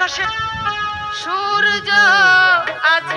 আকাশে সূর্য আজ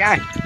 Yeah.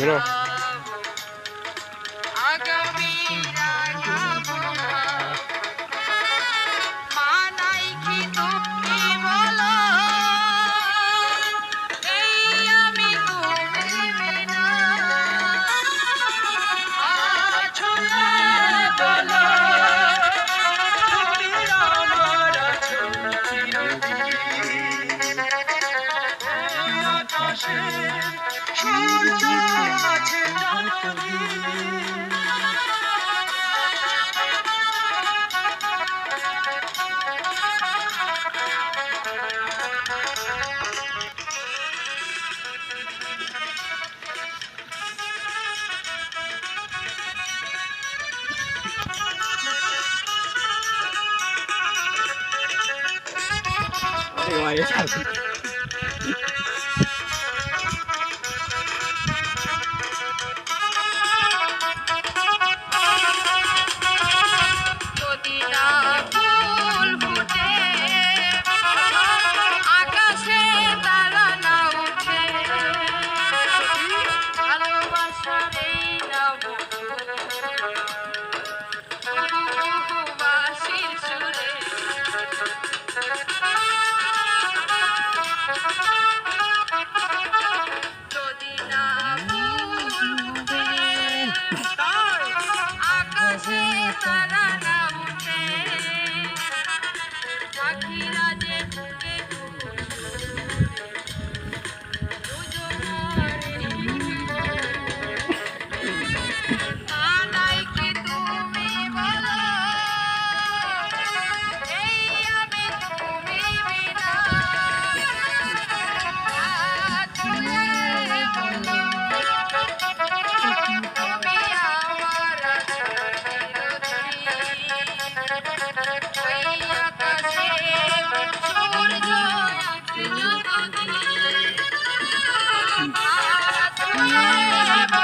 Miró. বেরো Georgia. Why is? তারা না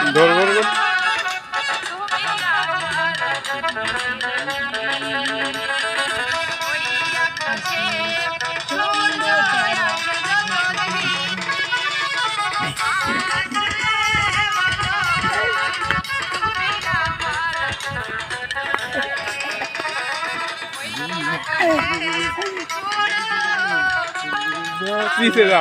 ধর ধর পিছে যা